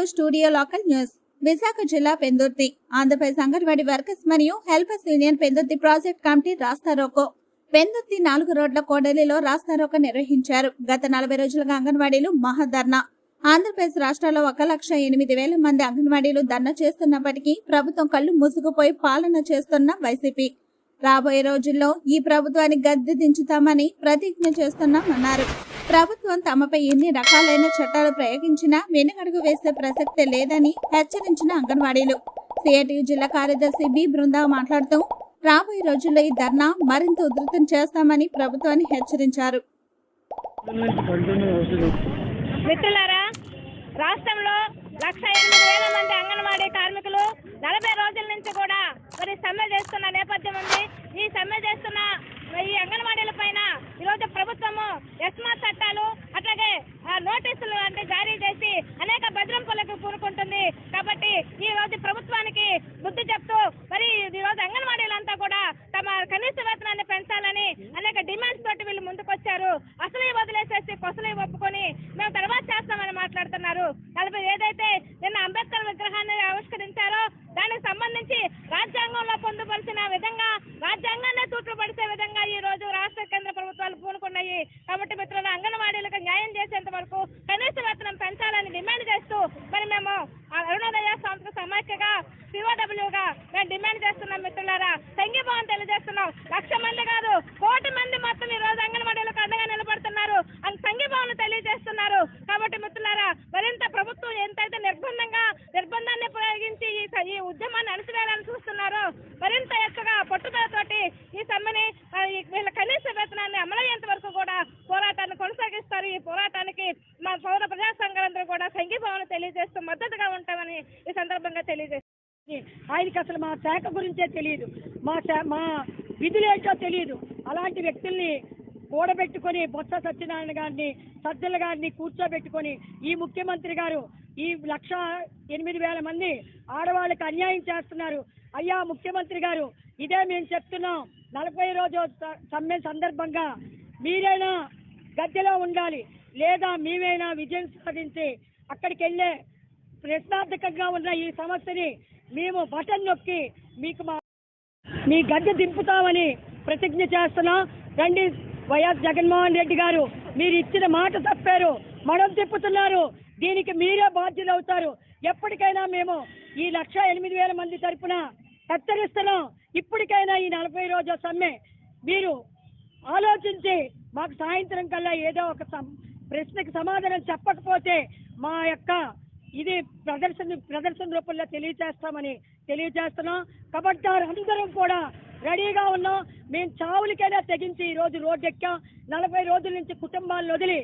To studio local news. Visakha జిల్లా Pendurthi Andhra Pradesh anganwadi workers మరియు helpers union Pendurthi project committee రాస్తారోకో పెందుర్తి నాలుగు రోడ్ల కోడలిలో రాస్తారోకో నిర్వహించారు. గత నలభై రోజులుగా అంగన్వాడీలు మహాధర్నా. ఆంధ్రప్రదేశ్ రాష్ట్రాల్లో ఒక లక్ష ఎనిమిది వేల మంది అంగన్వాడీలు ధర్నా చేస్తున్నప్పటికీ ప్రభుత్వం కళ్ళు మూసుకుపోయి పాలన చేస్తున్న వైసీపీ. రాబోయే రోజుల్లో ఈ ప్రభుత్వాన్ని గద్దె దించుతామని ప్రతిజ్ఞ చేస్తున్నామన్నారు. ప్రభుత్వం తమపై ఎన్ని రకాలైన చట్టాలు ప్రయోగించినా వెనుకడుగు వేసే ప్రసక్తే లేదని హెచ్చరించిన అంగన్వాడీలు. సిఐటియు జిల్లా కార్యదర్శి బి. బృందా మాట్లాడుతూ రాబోయే రోజుల్లో ఈ ధర్నా మరింత ఉధృతం చేస్తామని ప్రభుత్వాన్ని హెచ్చరించారు. మిత్రులారా రాష్ట్రంలో లక్ష ఎనిమిది వేల మంది అంగన్వాడీ కార్మికులు నలభై రోజుల నుంచి కూడా మరి సమ్మె చేస్తున్న నేపథ్యం ఉంది. ఈ సమ్మె చేస్తున్న ఈ అంగన్వాడీల పైన ఈరోజు ప్రభుత్వము ఎస్మా చట్టాలు అట్లాగే ఆ, నోటీసులు అంటే జారీ చేసి అనేక బెదిరింపులకు కూరుకుంటుంది కాబట్టి ఈ రోజు ప్రభుత్వానికి బుద్ధి చెప్తూ మరి ఈ రోజు అంగన్వాడీలంతా కూడా తమ కనీస వేతనాన్ని పెంచాలని అనేక డిమాండ్స్ తోటి వీళ్ళు ముందుకొచ్చారు. అసలు వదిలేసేసి కొసలు ఒప్పుకొని మేము తర్వాత చేస్తామని మాట్లాడుతున్నారు. నలభై ఏదైతే నిన్న అంబేద్కర్ విగ్రహాన్ని ఆవిష్కరించారో దానికి సంబంధించి రాజ్యాంగంలో పొందుపరిచిన విధంగా రాజ్యాంగాన్ని తూట్లు పడిసే విధంగా ఈ రోజు రాష్ట్ర కేంద్ర ప్రభుత్వాలు పూనుకున్నాయి. కాబట్టి మిత్రులు అంగన్వాడీలకు న్యాయం చేసేంత వరకు కనీస వేతనం పెంచాలని డిమాండ్ చేస్తూ మరి మేము ఆ అరుణోదయ సంస్థ సమాఖ్యగా సిఓడబ్ల్యూగా మేము డిమాండ్ చేస్తున్నాం మిత్రులారా. సంఘీభావం తెలియజేస్తున్నాం. లక్ష మంది కాదు కోటి మంది మొత్తం ఈ రోజు అంగన్వాడీలకు అండగా నిలబడుతున్నారు అండ్ సంఘీభావం తెలియజేస్తున్నారు కాబట్టి మిత్రులారా మరింత అయితే ఎంతైతే నిర్బంధంగా నిర్బంధాన్ని ప్రయోగించి ఈ ఉద్యమాన్ని అణచివేయాలని చూస్తున్నారో. మరింత ఎక్కువగా పట్టుదలతోటి ఈ సమ్మెని వీళ్ళ కనీస వేతనాన్ని అమలయ్యేంత వరకు కూడా పోరాటాన్ని కొనసాగిస్తారు. ఈ పోరాటానికి మా పౌర ప్రజా సంఘాలందరూ కూడా సంఘీభావం తెలియజేస్తూ మద్దతుగా ఉంటామని ఈ సందర్భంగా తెలియజేస్తారు ఆయనకి అసలు మా శాఖ గురించే తెలియదు. మా మా మా విధులేంటో తెలియదు. అలాంటి వ్యక్తుల్ని కూడబెట్టుకొని బొత్స సత్యనారాయణ గారిని సజ్జల గారిని కూర్చోబెట్టుకొని ఈ ముఖ్యమంత్రి గారు ఈ లక్ష ఎనిమిది వేల మంది ఆడవాళ్ళకి అన్యాయం చేస్తున్నారు. అయ్యా ముఖ్యమంత్రి గారు ఇదే మేము చెప్తున్నాం. నలభై రోజు సమ్మె సందర్భంగా మీరైనా గద్దెలో ఉండాలి. లేదా మేమైనా విజయం సాధించి అక్కడికి వెళ్ళే ప్రశ్నార్థకంగా ఉన్న ఈ సమస్యని మేము బటన్ నొక్కి మీకు మా మీ గద్దె దింపుతామని ప్రతిజ్ఞ చేస్తున్నాం. రండి వైఎస్ జగన్మోహన్ రెడ్డి గారు మీరు ఇచ్చిన మాట తప్పారు. మడం తిప్పుతున్నారు. దీనికి మీరే బాధ్యులు అవుతారు ఎప్పటికైనా మేము ఈ లక్ష ఎనిమిది వేల మంది తరపున హెచ్చరిస్తున్నాం ఇప్పటికైనా ఈ నలభై రోజుల సమ్మె మీరు ఆలోచించి మాకు సాయంత్రం కల్లా ఏదో ఒక సం- ప్రశ్నకు సమాధానం చెప్పకపోతే మా యొక్క ఇది ప్రదర్శన ప్రదర్శన రూపంలో తెలియజేస్తామని తెలియజేస్తున్నాం కబడ్దారు అందరం కూడా రెడీగా ఉన్నాం. మేము చావులకైనా తెగించి ఈ రోజు రోడ్డు ఎక్కాం నలభై రోజుల నుంచి కుటుంబాలను వదిలి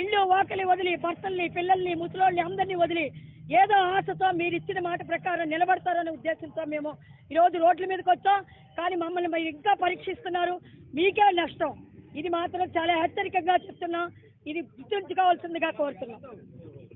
ఇల్లు ఓకలి వదిలి భర్తల్ని పిల్లల్ని ముసలోళ్ళని అందరినీ వదిలి ఏదో ఆశతో మీరు ఇచ్చిన మాట ప్రకారం నిలబడతారనే ఉద్దేశంతో మేము ఈరోజు రోడ్ల మీదకి వచ్చాం. కానీ మమ్మల్ని మీరు ఇంకా పరీక్షిస్తున్నారు. మీకే నష్టం. ఇది మాత్రం చాలా హెచ్చరికగా చెప్తున్నాం. ఇది గుర్తుంచుకోవాల్సిందిగా కోరుతున్నాం.